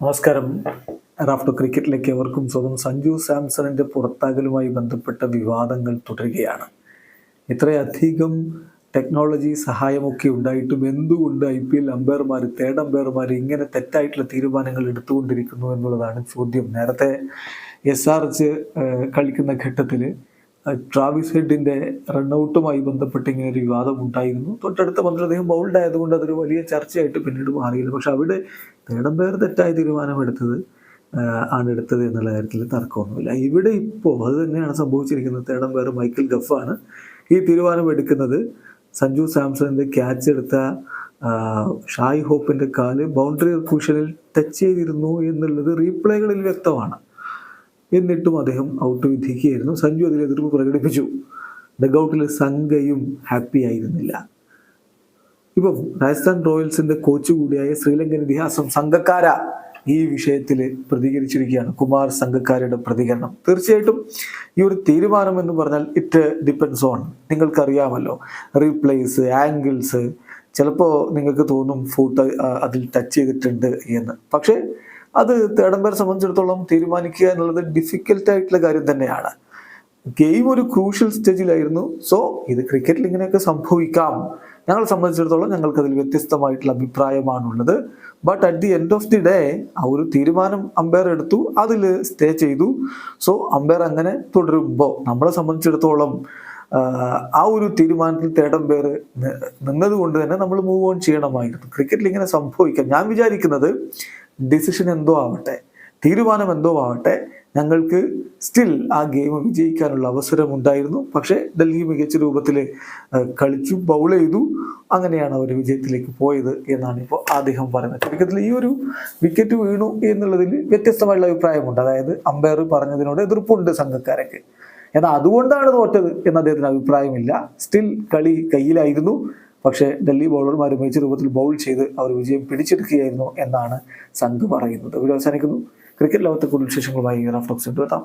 നമസ്കാരം. റാഫ്റ്റോ ക്രിക്കറ്റിലേക്ക് എവർക്കും സ്വന്തം സഞ്ജു സാംസണിന്റെ പുറത്താകലുമായി ബന്ധപ്പെട്ട വിവാദങ്ങൾ തുടരുകയാണ്. ഇത്രയധികം ടെക്നോളജി സഹായമൊക്കെ ഉണ്ടായിട്ടും എന്തുകൊണ്ട് ഐ പി എൽ അമ്പയർമാർ തേർഡ് അമ്പയർമാർ ഇങ്ങനെ തെറ്റായിട്ടുള്ള തീരുമാനങ്ങൾ എടുത്തുകൊണ്ടിരിക്കുന്നു എന്നുള്ളതാണ് ചോദ്യം. നേരത്തെ എസ് ആർ എച്ച് കളിക്കുന്ന ഘട്ടത്തിൽ ട്രാവിസ് ഹെഡിന്റെ റണ്ണൌട്ടുമായി ബന്ധപ്പെട്ട് ഇങ്ങനെ ഒരു വിവാദം ഉണ്ടായിരുന്നു. തൊട്ടടുത്ത മന്ത്രി അദ്ദേഹം ബൗൾഡ് ആയതുകൊണ്ട് അതൊരു വലിയ ചർച്ചയായിട്ട് പിന്നീട് മാറിയില്ല. പക്ഷെ അവിടെ തേടം പേർ തെറ്റായ തീരുമാനം എടുത്തത് ആണ് എടുത്തത് എന്നുള്ള കാര്യത്തിൽ തർക്കമൊന്നുമില്ല. ഇവിടെ ഇപ്പോൾ അത് തന്നെയാണ് സംഭവിച്ചിരിക്കുന്നത്. തേടം പേർ മൈക്കിൾ ഗഫാണ് ഈ തീരുമാനം എടുക്കുന്നത് സഞ്ജു സാംസണിന്റെ ക്യാച്ച് എടുത്ത ഷായ് ഹോപ്പിന്റെ കാൽ ബൗണ്ടറി കുഷനിൽ ടച്ച് ചെയ്തിരുന്നു എന്നുള്ളത് റീപ്ലേകളിൽ വ്യക്തമാണ്. എന്നിട്ടും അദ്ദേഹം ഔട്ട് വിധിക്കുകയായിരുന്നു. സഞ്ജു അതിൽ എതിർപ്പ് പ്രകടിപ്പിച്ചു. ഡഗൌട്ടിൽ സംഘയും ഹാപ്പി ആയിരുന്നില്ല. ഇപ്പം രാജസ്ഥാൻ റോയൽസിന്റെ കോച്ച് കൂടിയായ ശ്രീലങ്കൻ ഇതിഹാസം സംഘക്കാര ഈ വിഷയത്തിൽ പ്രതികരിച്ചിരിക്കുകയാണ്. കുമാർ സംഘക്കാരയുടെ പ്രതികരണം. തീർച്ചയായിട്ടും ഈ ഒരു തീരുമാനം എന്ന് പറഞ്ഞാൽ ഇറ്റ് ഡിപ്പെൻസ് ഓൺ നിങ്ങൾക്കറിയാമല്ലോ റീപ്ലേസ് ആംഗിൾസ് ചിലപ്പോൾ നിങ്ങൾക്ക് തോന്നും ഫോട്ടോ അതിൽ ടച്ച് ചെയ്തിട്ടുണ്ട് എന്ന്. പക്ഷേ അത് തേടമ്പേരെ സംബന്ധിച്ചിടത്തോളം തീരുമാനിക്കുക എന്നുള്ളത് ഡിഫിക്കൽട്ടായിട്ടുള്ള കാര്യം തന്നെയാണ്. ഗെയിം ഒരു ക്രൂഷ്യൽ സ്റ്റേജിലായിരുന്നു സോ ഇത് ക്രിക്കറ്റിൽ ഇങ്ങനെയൊക്കെ സംഭവിക്കാം. ഞങ്ങളെ സംബന്ധിച്ചിടത്തോളം ഞങ്ങൾക്ക് അതിൽ വ്യത്യസ്തമായിട്ടുള്ള അഭിപ്രായമാണുള്ളത്. But at the end of the day ആ ഒരു തീരുമാനം അമ്പയർ എടുത്തു. അതിൽ സ്റ്റേ ചെയ്തു. സോ അമ്പയർ അങ്ങനെ തുടരുമ്പോൾ നമ്മളെ സംബന്ധിച്ചിടത്തോളം ആ ഒരു തീരുമാനത്തിൽ തേടം പേര് നിന്നതുകൊണ്ട് തന്നെ നമ്മൾ മൂവ് ഓൺ ചെയ്യണമായിരുന്നു. ക്രിക്കറ്റിൽ ഇങ്ങനെ സംഭവിക്കാം. ഞാൻ വിചാരിക്കുന്നത് ഡിസിഷൻ എന്തോ ആവട്ടെ തീരുമാനം എന്തോ ആവട്ടെ ഞങ്ങൾക്ക് സ്റ്റിൽ ആ ഗെയിം വിജയിക്കാനുള്ള അവസരം ഉണ്ടായിരുന്നു പക്ഷേ ഡൽഹി മികച്ച രൂപത്തിൽ കളിച്ചു ബൗൾ ചെയ്തു അങ്ങനെയാണ് അവർ വിജയത്തിലേക്ക് പോയത് എന്നാണ് ഇപ്പോൾ അദ്ദേഹം പറയുന്നത്. ക്രിക്കറ്റിൽ ഈ ഒരു വിക്കറ്റ് വീണു എന്നുള്ളതിൽ വ്യത്യസ്തമായുള്ള അഭിപ്രായമുണ്ട്. അതായത് അമ്പയർ പറഞ്ഞതിനോട് എതിർപ്പുണ്ട് സംഘക്കാരൊക്കെ. എന്നാൽ അതുകൊണ്ടാണ് തോറ്റത് എന്ന അദ്ദേഹത്തിന് അഭിപ്രായമില്ല. സ്റ്റിൽ കളി കയ്യിലായിരുന്നു. പക്ഷേ ഡൽഹി ബൗളർമാർ മികച്ച രൂപത്തിൽ ബൗൾ ചെയ്ത് അവർ വിജയം പിടിച്ചെടുക്കുകയായിരുന്നു എന്നാണ് സംഘ് പറയുന്നത്. ഇവിടെ അവസാനിക്കുന്നു. ക്രിക്കറ്റ് ലോകത്തെ കൂടുതൽ വിശേഷങ്ങളുമായി റാഫ്റ്റോക്സ് എത്താം.